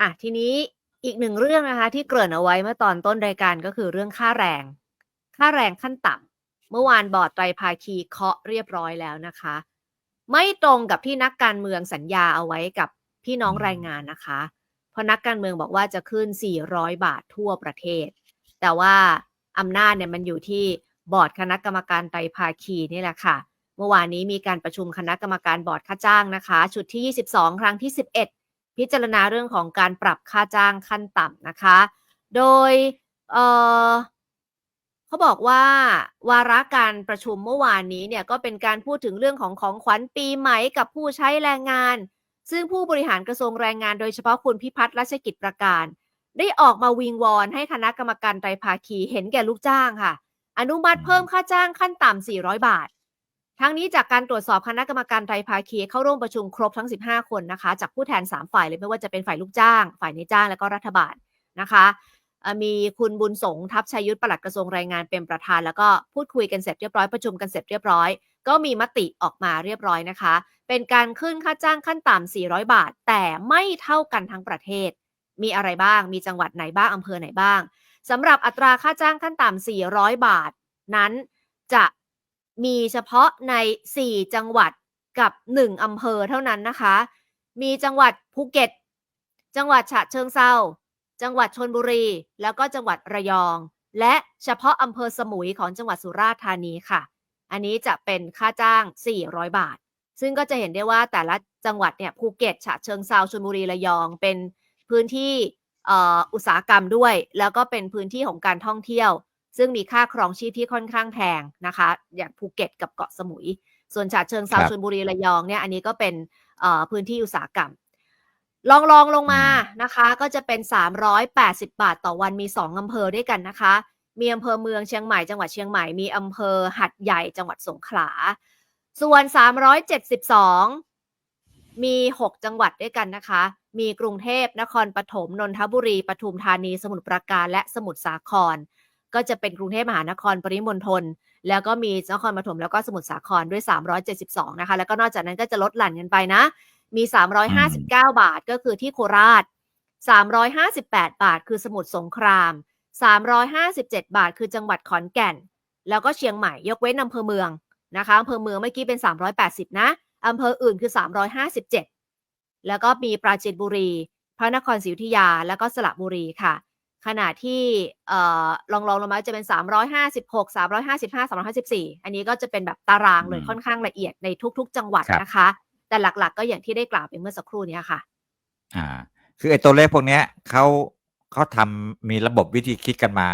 อะทีนี้อีกหนึ่งเรื่องนะคะ ที่เกริ่นเอาไว้เมื่อตอนต้นรายการก็คือเรื่องค่าแรง ค่าแรงขั้นต่ำเมื่อวานบอร์ดไตรภาคีเคาะเรียบร้อยแล้วนะคะ ไม่ตรงกับที่นักการเมืองสัญญาเอาไว้กับพี่น้องแรงงานนะคะ เพราะนักการเมืองบอกว่าจะขึ้น 400 บาททั่วประเทศ แต่ว่าอำนาจเนี่ยมันอยู่ที่บอร์ดคณะกรรมการไตรภาคีนี่แหละค่ะ เมื่อวานนี้มีการประชุมคณะกรรมการบอร์ดค่าจ้างนะคะ ชุดที่ 22 ครั้งที่ 11 พิจารณาเรื่องของการปรับค่าจ้างขั้นต่ำนะคะ โดยเเขาบอกว่าวาระการประชุมเมื่อวานนี้เนี่ยก็เป็นการพูดถึงเรื่องของของขวัญปีใหม่กับผู้ใช้แรงงาน ซึ่งผู้บริหารกระทรวงแรงงานโดยเฉพาะคุณพิพัฒน์รัชกิจประการ ได้ออกมาวิงวอนให้คณะกรรมการไตรภาคีเห็นแก่ลูกจ้างค่ะ อนุมัติเพิ่มค่าจ้างขั้นต่ำ400 บาท ทั้งนี้จากการตรวจสอบคณะกรรมการไตรภาคีเข้าร่วมประชุมครบทั้ง 15 คนนะคะ จากผู้แทน 3 ฝ่ายเลยไม่ว่าจะเป็นฝ่ายลูกจ้าง ฝ่ายในจ้างและก็รัฐบาลนะคะมีคุณบุญสงทัพชัยยุทธปลัดกระทรวงแรงงานเป็นประธาน แล้วก็พูดคุยกันเสร็จเรียบร้อยประชุมกันเสร็จเรียบร้อย ก็มีมติออกมาเรียบร้อยนะคะ เป็นการขึ้นค่าจ้างขั้นต่ำ 400 บาท แต่ไม่เท่ากันทั้งประเทศ มีอะไรบ้าง มีจังหวัดไหนบ้างอำเภอไหนบ้างสำหรับอัตราค่าจ้างขั้นต่ำ 400 บาท นั้นจะ มีเฉพาะใน 4 จังหวัดกับ 1 อำเภอเท่านั้นนะคะ มีจังหวัดภูเก็ต จังหวัดฉะเชิงเซาจังหวัดชนบุรี แล้วก็จังหวัดระยอง และเฉพาะอำเภอสมุยของจังหวัดสุราษฎร์ธานีค่ะ อันนี้จะเป็นค่าจ้าง 400 บาท ซึ่งก็จะเห็นได้ว่าแต่ละจังหวัดเนี่ยภูเก็ตฉะเชิงเซาชลบุรีระยองเป็นพื้นที่อุตสาหกรรมด้วย แล้วก็เป็นพื้นที่ของการท่องเที่ยว ซึ่งมีค่าครองชีพที่ค่อนข้างแพงนะคะ อย่างภูเก็ตกับเกาะสมุย ส่วนฉะเชิงเซาครับชลบุรีระยองเนี่ยอันนี้ก็เป็นเอ่อพื้นที่อุตสาหกรรมลองลองลงมานะคะ ก็จะเป็น 380 บาทต่อวันมี 2อำเภอด้วยกันนะคะ มีอำเภอเมืองเชียงใหม่จังหวัดเชียงใหม่มีอำเภอหัดใหญ่จังหวัดสงขลา ส่วน 372 มี 6 จังหวัดด้วยกันนะคะ มีกรุงเทพนครปฐมนนทบุรีปทุมธานีสมุทรปราการและสมุทรสาคร ก็จะเป็นกรุงเทพมหานครปริมณฑลแล้วก็มีนครปฐมแล้วก็สมุทรสาครด้วย 372 นะคะ แล้วก็นอกจากนั้นก็จะลดหลั่นกันไปนะ มี 359 บาทก็คือที่โคราช 358 บาทคือสมุทรสงคราม 357 บาทคือจังหวัดขอนแก่น แล้วก็เชียงใหม่ยกเว้นอำเภอเมืองนะคะอำเภอเมืองเมื่อกี้เป็น 380 นะอำเภออื่นคือ 357 แล้วก็มีปราจีนบุรี พระนครศรีอยุธยา แล้วก็สระบุรีค่ะ ขณะที่เอ่อลองลองลงมาจะเป็น 356 355 354 อันนี้ก็จะเป็นแบบตารางเลยอืมค่อนข้างละเอียดในทุก ๆ จังหวัดครับนะคะ แต่หลักๆ ก็อย่างที่ได้กล่าวไปเมื่อสักครู่เนี้ยค่ะ อ่า คือไอ้ตัวเลขพวกเนี้ยเขาเขาทำมีระบบวิธีคิดกันมา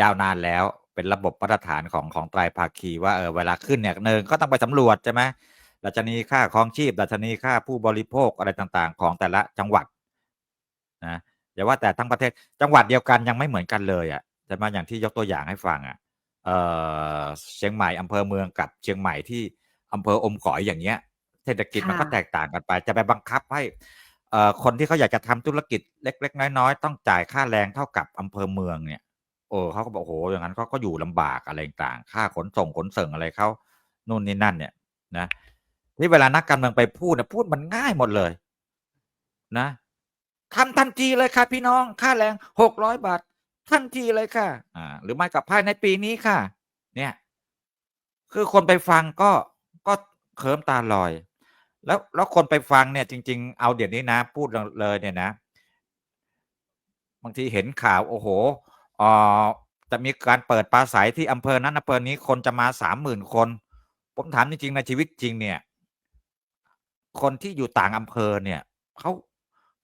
ยาวนานแล้วเป็นระบบมาตรฐานของของไตรภาคีว่าเออเวลาขึ้นเนี่ยเนินก็ต้องไปสำรวจใช่ไหมดัชนีค่าครองชีพ ดัชนีค่าผู้บริโภคอะไรต่างๆ ของแต่ละจังหวัดนะ อย่าว่าแต่ทั้งประเทศจังหวัดเดียวกันยังไม่เหมือนกันเลยอะใช่ไหมอย่างที่ยกตัวอย่างให้ฟังอะเออเชียงใหม่อำเภอเมืองกับเชียงใหม่ที่อำเภออมก๋อยอย่างเงี้ย เศรษฐกิจมันก็แตกต่างกันไป จะไปบังคับให้เคนที่เขาอยากจะทำธุรกิจเล็ก ๆ น้อยๆต้องจ่ายค่าแรงเท่ากับอำเภอเมืองเนี่ยโอ้เขาก็บอกโอ้โหอย่างนั้นเขาก็อยู่ลำบากอะไรต่างค่าขนส่งขนส่งอะไรเขานู่นนี่นั่นเนี่ยนะที่เวลานักการเมืองไปพูดนะพูดมันง่ายหมดเลย นะ ทำทันทีเลยค่ะ พี่น้องค่าแรงหกร้อยบาท ทันทีเลยค่ะ อ่า หรือไม่กับภายในปีนี้ค่ะ เนี่ย คือคนไปฟังก็ก็เคิมตาลอย แล้วแล้วคนไปฟังเนี่ย จริง ๆ เอาเดี๋ยวนี้นะ พูดเลยเนี่ยนะ บางทีเห็นข่าวโอ้โหอ่อจะมีการเปิดปราศัยที่อำเภอนั้นอำเภอนี้คนจะมาสามหมื่นคน ผมถามจริงๆในชีวิตจริงเนี่ย คนที่อยู่ต่างอำเภอเนี่ยเขา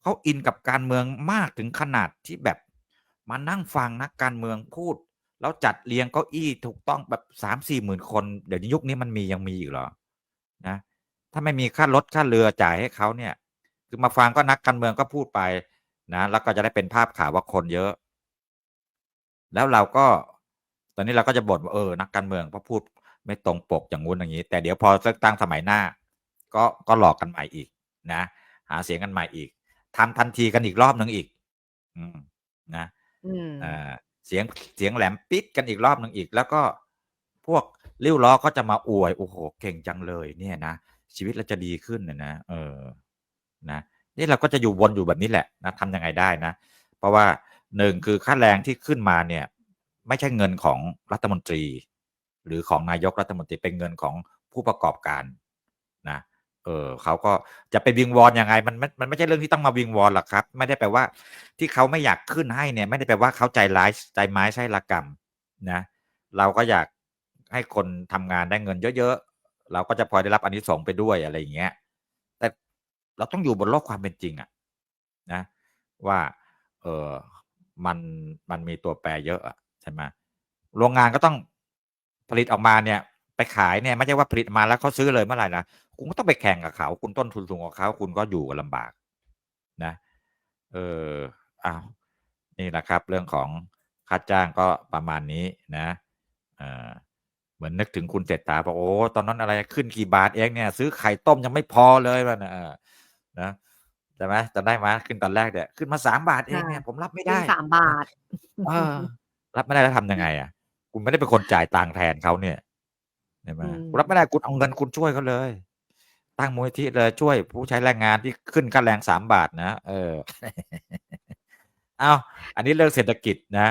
เขาอินกับการเมืองมากถึงขนาดที่แบบมานั่งฟังนักการเมืองพูด แล้วจัดเรียงเก้าอี้ถูกต้องแบบสามสี่หมื่นคน เดี๋ยวยุคนี้มันมียังมีอยู่เหรอนะถ้าไม่มีค่ารถค่าเรือจ่ายให้เขาเนี่ย คือมาฟังก็นักการเมืองก็พูดไปนะแล้วก็จะได้เป็นภาพข่าวว่าคนเยอะ แล้วเราก็ ตอนนี้เราก็จะบ่นว่าเออ นักการเมืองพอพูดไม่ตรงปกอย่างงู้นอย่างนี้ แต่เดี๋ยวพอเลือกตั้งสมัยหน้า ก็ก็หลอกกันใหม่อีกนะ หาเสียงกันใหม่อีก ทำทันทีกันอีกรอบหนึ่งอีก อืมนะอืมอ่าเสียงเสียงแหลมปิดกันอีกรอบหนึ่งอีก แล้วก็พวกริ้วล้อก็จะมาอวยโอ้โหเก่งจังเลย เนี่ยนะชีวิตเราจะดีขึ้นนะนะเออนะนี่เราก็จะอยู่วนอยู่แบบนี้แหละนะทำยังไงได้นะ เพราะว่าหนึ่งคือค่าแรงที่ขึ้นมาเนี่ย ไม่ใช่เงินของรัฐมนตรี หรือของนายกรัฐมนตรีเป็นเงินของผู้ประกอบการนะ เออเขาก็จะไปวิงวอนยังไงมันมันมันไม่ใช่เรื่องที่ต้องมาวิงวอนหรอกครับ ไม่ได้แปลว่าที่เขาไม่อยากขึ้นให้เนี่ย ไม่ได้แปลว่าเขาใจร้ายใจไม้ใช่ละกรรมนะเราก็อยากให้คนทำงานได้เงินเยอะๆเราก็จะพลอยได้รับอันนี้ส่งไปด้วยอะไรอย่างเงี้ย แต่เราต้องอยู่บนโลกความเป็นจริงอะนะ ว่า เออมันมันมีตัวแปรเยอะอะใช่ไหมโรงงานก็ต้องผลิตออกมาเนี่ย ไปขายเนี่ยไม่ใช่ว่าผลิตมาแล้วเขาซื้อเลยเมื่อไหร่นะคุณก็ต้องไปแข่งกับเขา คุณต้นทุนสูงกว่าเขาคุณก็อยู่กันลำบากนะ เอออ้าวนี่แหละครับ เรื่องของค่าจ้างก็ประมาณนี้นะเออเหมือนนึกถึงคุณเศรษฐาบอกโอ้ตอนนั้นอะไรขึ้นกี่บาทเองเนี่ย ซื้อไข่ต้มยังไม่พอเลยว่ะนะเออนะใช่ไหมจำได้ไหมขึ้นตอนแรกเนี่ยขึ้นมาสามบาทเองเนี่ยผมรับไม่ขึ้ได้นสามบาทเออรับไม่ได้แล้วทำยังไง อะ คุณไม่ได้เป็นคนจ่ายตังค์แทนเขาเนี่ย ใช่ไหมอืมคุณรับไม่ได้คุณเอาเงินคุณช่วยเขาเลย ตั้งมูลนิธิเลยช่วยผู้ใช้แรงงานที่ขึ้นค่าแรงสามบาทนะ เออ เอาอันนี้เรื่องเศรษฐกิจนะ